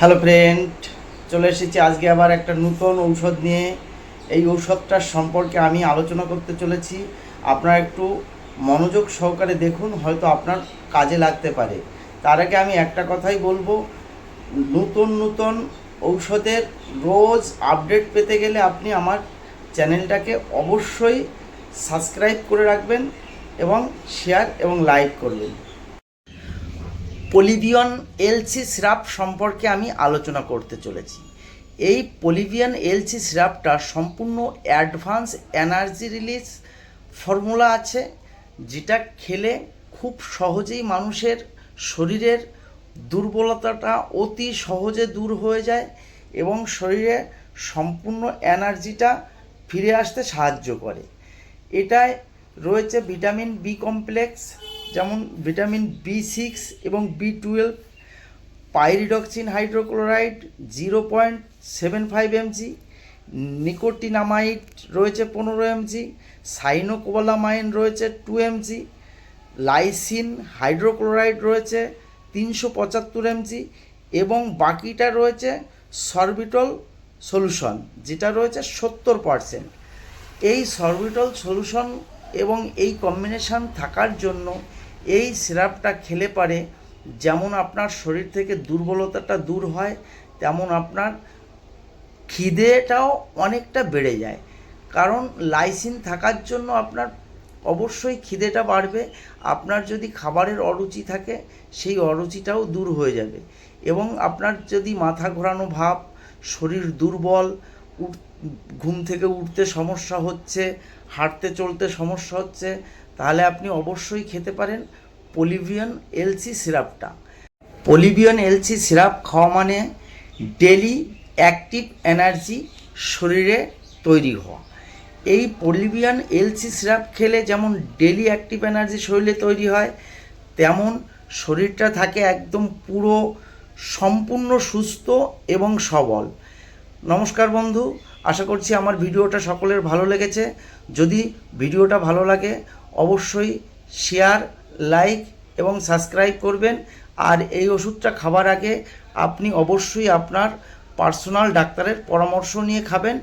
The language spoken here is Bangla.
হ্যালো ফ্রেন্ড চলে এসেছি আজকে আবার একটা নতুন ঔষধ নিয়ে। এই ঔষধটার সম্পর্কে আমি আলোচনা করতে চলেছি। আপনারা একটু মনোযোগ সহকারে দেখুন, হয়তো আপনার কাজে লাগতে পারে। তার আগে আমি একটা কথাই বলব, নতুন নতুন ঔষধের রোজ আপডেট পেতে গেলে আপনি আমার চ্যানেলটাকে অবশ্যই সাবস্ক্রাইব করে রাখবেন এবং শেয়ার এবং লাইক করবেন। পলিভিয়ন এলসি সিরাপ সম্পর্কে আমি আলোচনা করতে চলেছি। এই পলিভিয়ন এলসি সিরাপটা সম্পূর্ণ অ্যাডভান্স এনার্জি রিলিজ ফর্মুলা আছে, যেটা খেলে খুব সহজেই মানুষের শরীরের দুর্বলতাটা অতি সহজে দূর হয়ে যায় এবং শরীরে সম্পূর্ণ এনার্জিটা ফিরে আসতে সাহায্য করে। এটায় রয়েছে ভিটামিন বি কমপ্লেক্স যেমন ভিটামিন বি সিক্স এবং B twelve pyridoxine hydrochloride zero point seven five MG nicotinamide রয়েছে পনেরো এমজি সাইনোকোবালামাইন রয়েছে টু এমজি লাইসিন হাইড্রোক্লোরাইড রয়েছে তিনশো পঁচাত্তর এমজি এবং বাকিটা রয়েছে সরবিটল সলিউশন যেটা রয়েছে সত্তর পারসেন্ট এই সরবিটল সলিউশন এবং এই কম্বিনেশন থাকার জন্য এই সিরাপটা খেলে পারে যেমন আপনার শরীর থেকে দুর্বলতাটা দূর হয়, তেমন আপনার খিদেটাও অনেকটা বেড়ে যায়। কারণ লাইসিন থাকার জন্য আপনার অবশ্যই খিদেটা বাড়বে, আপনার যদি খাবারের অরুচি থাকে, সেই অরুচিটাও দূর হয়ে যাবে। এবং আপনার যদি মাথা ঘোরানো ভাব, শরীর দুর্বল ঘুম থেকে উঠতে সমস্যা হচ্ছে, হাঁটতে চলতে সমস্যা হচ্ছে তাহলে আপনি অবশ্যই খেতে পারেন পলিভিয়ন এলসি সিরাপটা। পলিভিয়ন এলসি সিরাপ খাওয়া মানে ডেলি অ্যাক্টিভ এনার্জি শরীরে তৈরি হওয়া। এই পলিভিয়ান এলসি সিরাপ খেলে যেমন ডেলি অ্যাক্টিভ এনার্জি শরীরে তৈরি হয়, তেমন শরীরটা থাকে একদম পুরো সম্পূর্ণ সুস্থ এবং সবল। নমস্কার বন্ধু, আশা করছি আমার ভিডিওটা সকলের ভালো লেগেছে। যদি ভিডিওটা ভালো লাগে অবশ্যই শেয়ার লাইক এবং সাবস্ক্রাইব করবেন। আর এই ওষুধটা খাবার আগে আপনি অবশ্যই আপনার পার্সোনাল ডাক্তারের পরামর্শ নিয়ে খাবেন।